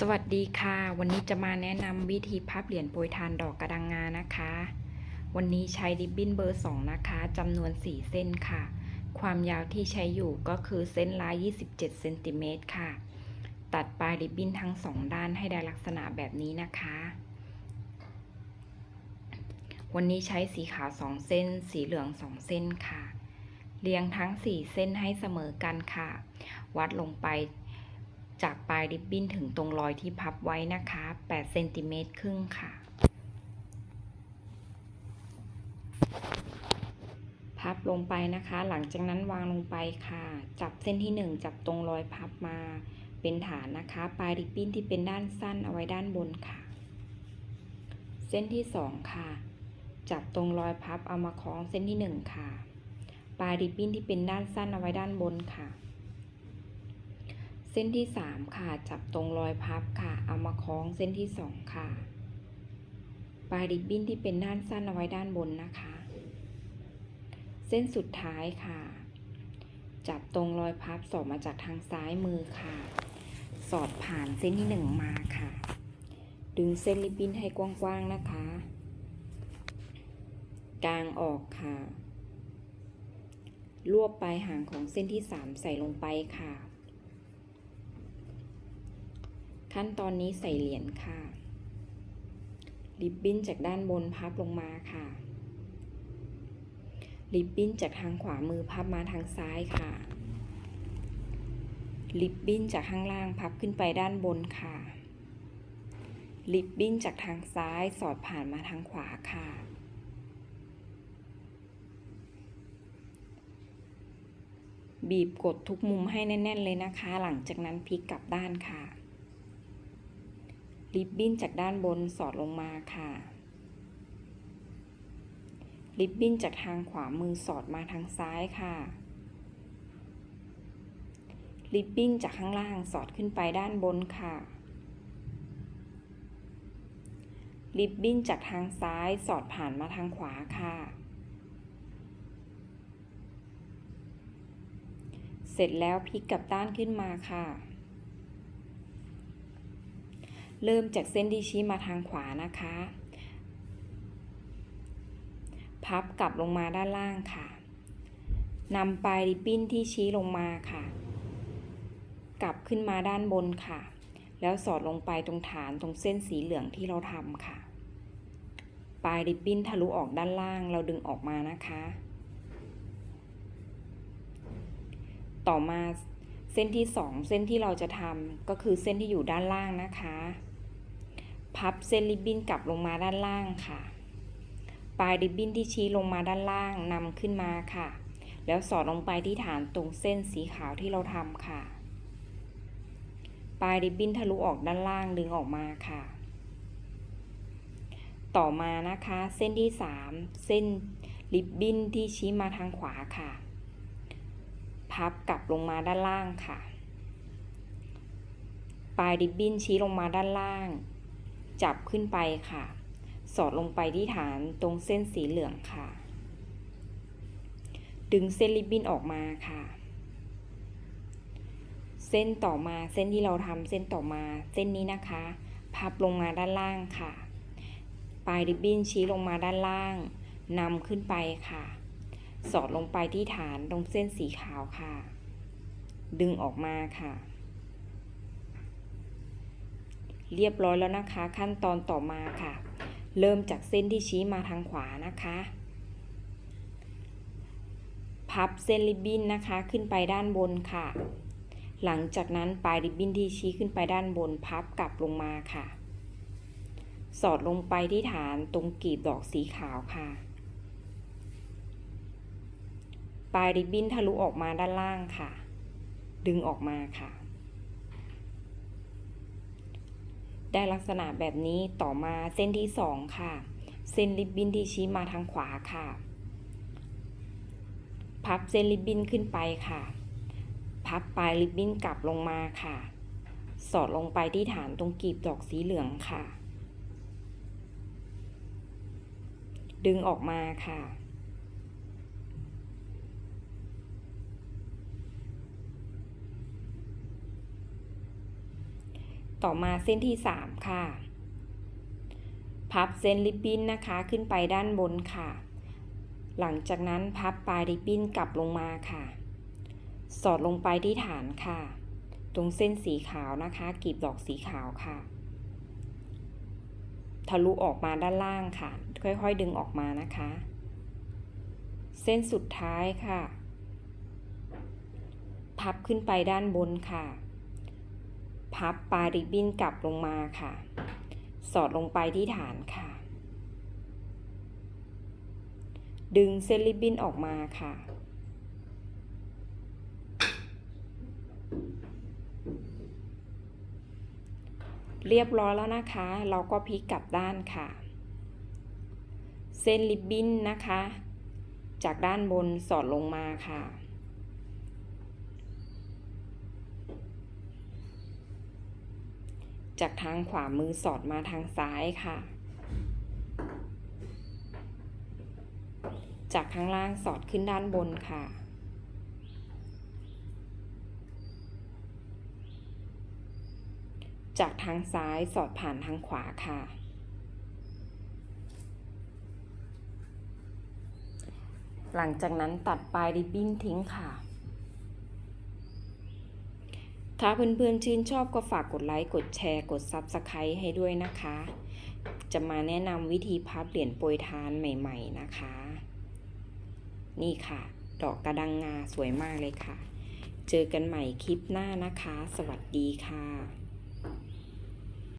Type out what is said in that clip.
สวัสดีค่ะ วันนี้จะมาแนะนำวิธีพับเหรียญโปรยทานดอกกระดังงานะคะ วันนี้ใช้ริบบิ้นเบอร์ 2 นะคะจำนวน 4 เส้นค่ะ ความยาวที่ใช้อยู่ก็คือเส้นละ27เซนติเมตรค่ะ ตัดปลายริบบิ้นทั้ง 2 ด้านให้ได้ลักษณะแบบนี้นะคะ วันนี้ใช้สีขาว 2 เส้น สีเหลือง 2 เส้นค่ะ เรียงทั้ง 4 เส้นให้เสมอกันค่ะ วัดลงไป จากปลายริบบิ้นถึงตรงรอยที่พับไว้นะคะ8เซนติเมตรครึ่งค่ะ พับลงไปนะคะ หลังจากนั้นวางลงไปค่ะ จับเส้นที่ 1 จับตรงรอยพับมาเป็นฐานนะคะ ปลายริบบิ้นที่เป็นด้านสั้นเอาไว้ด้านบนค่ะ เส้นที่ 2 ค่ะ จับตรงรอยพับเอามาคล้องเส้นที่ 1 ค่ะ ปลายริบบิ้นที่เป็นด้านสั้นเอาไว้ด้านบนค่ะ เส้นที่3ค่ะ จับตรงรอยพับค่ะ เอามาคล้องเส้นที่2ค่ะ ปลายริบบิ้นที่เป็นด้านสั้นเอาไว้ด้านบนนะคะ เส้นสุดท้ายค่ะ จับตรงรอยพับสอดมาจากทางซ้ายมือค่ะ สอดผ่านเส้นที่1มาค่ะ ดึงเส้นริบบิ้นให้กว้างๆนะคะกลางออกค่ะ รวบปลายหางของเส้นที่ 3 ใส่ลงไปค่ะ ขั้นตอนนี้ใส่เหรียญค่ะ ริบบิ้นจากด้านบนพับลงมาค่ะ ริบบิ้นจากทางขวามือพับมาทางซ้ายค่ะ ริบบิ้นจากข้างล่างพับขึ้นไปด้านบนค่ะ ริบบิ้นจากทางซ้ายสอดผ่านมาทางขวาค่ะบีบกดทุกมุมให้แน่น ๆ เลยนะคะ หลังจากนั้นพลิกกลับด้านค่ะ ริบบิ้นจากด้านบนสอดลงมาค่ะ ริบบิ้นจากทางขวามือสอดมาทางซ้ายค่ะ ริบบิ้นจากข้างล่างสอดขึ้นไปด้านบนค่ะ ริบบิ้นจากทางซ้ายสอดผ่านมาทางขวาค่ะ เสร็จแล้วพลิกกลับด้านขึ้นมาค่ะ เริ่มจากเส้นที่ชี้มาทางขวานะคะ พับกลับลงมาด้านล่างค่ะนำปลายริบบิ้นที่ชี้ลงมาค่ะ กลับขึ้นมาด้านบนค่ะ แล้วสอดลงไปตรงฐานตรงเส้นสีเหลืองที่เราทำค่ะ ปลายริบบิ้นทะลุออกด้านล่างเราดึงออกมานะคะ ต่อมาเส้นที่สองเส้นที่เราจะทำก็คือเส้นที่อยู่ด้านล่างนะคะ พับเส้นริบบิ้นกลับลงมาด้านล่างค่ะ ปลายริบบิ้นที่ชี้ลงมาด้านล่างนำขึ้นมาค่ะ แล้วสอดลงไปที่ฐานตรงเส้นสีขาวที่เราทำค่ะ ปลายริบบิ้นทะลุออกด้านล่างดึงออกมาค่ะ ต่อมานะคะเส้นที่สามเส้นริบบิ้นที่ชี้มาทางขวาค่ะ พับกลับลงมาด้านล่างค่ะ ปลายริบบิ้นชี้ลงมาด้านล่าง จับขึ้นไปค่ะ สอดลงไปที่ฐานตรงเส้นสีเหลืองค่ะ ดึงเส้นริบบิ้นออกมาค่ะ เส้นต่อมาเส้นที่เราทำเส้นต่อมาเส้นนี้นะคะ พับลงมาด้านล่างค่ะ ปลายริบบิ้นชี้ลงมาด้านล่างนำขึ้นไปค่ะ สอดลงไปที่ฐานตรงเส้นสีขาวค่ะ ดึงออกมาค่ะ เรียบร้อยแล้วนะคะ ขั้นตอนต่อมาค่ะ เริ่มจากเส้นที่ชี้มาทางขวานะคะ พับเส้นริบบิ้นนะคะขึ้นไปด้านบนค่ะ หลังจากนั้นปลายริบบิ้นที่ชี้ขึ้นไปด้านบน พับกลับลงมาค่ะ สอดลงไปที่ฐานตรงกลีบดอกสีขาวค่ะ ปลายริบบิ้นทะลุออกมาด้านล่างค่ะ ดึงออกมาค่ะ ได้ลักษณะแบบนี้ต่อมาเส้นที่สองค่ะ เส้นริบบิ้นที่ชี้มาทางขวาค่ะ พับเส้นริบบิ้นขึ้นไปค่ะ พับปลายริบบิ้นกลับลงมาค่ะ สอดลงไปที่ฐานตรงกลีบดอกสีเหลืองค่ะ ดึงออกมาค่ะ ต่อมาเส้นที่สามค่ะ พับเส้นริบบิ้นนะคะขึ้นไปด้านบนค่ะ หลังจากนั้นพับปลายริบบิ้นกลับลงมาค่ะ สอดลงไปที่ฐานค่ะ ตรงเส้นสีขาวนะคะกลีบดอกสีขาวค่ะ ทะลุออกมาด้านล่างค่ะ ค่อยๆดึงออกมานะคะ เส้นสุดท้ายค่ะ พับขึ้นไปด้านบนค่ะ พับปลายริบบิ้นกลับลงมาค่ะ สอดลงไปที่ฐานค่ะ ดึงเส้นริบบิ้นออกมาค่ะ เรียบร้อยแล้วนะคะ เราก็พลิกกลับด้านค่ะ เส้นริบบิ้นนะคะ จากด้านบนสอดลงมาค่ะ จากทางขวามือสอดมาทางซ้ายค่ะ จากข้างล่างสอดขึ้นด้านบนค่ะ จากทางซ้ายสอดผ่านทางขวาค่ะ หลังจากนั้นตัดปลายริบบิ้นทิ้งค่ะ ถ้าเพื่อนๆชื่นชอบก็ฝากกดไลค์ กดแชร์ กด Subscribe ให้ด้วยนะคะ จะมาแนะนำวิธีพับเหรียญโปรยทานใหม่ ๆนะคะ นี่ค่ะ ดอกกระดังงาสวยมากเลยค่ะ เจอกันใหม่คลิปหน้านะคะ สวัสดีค่ะ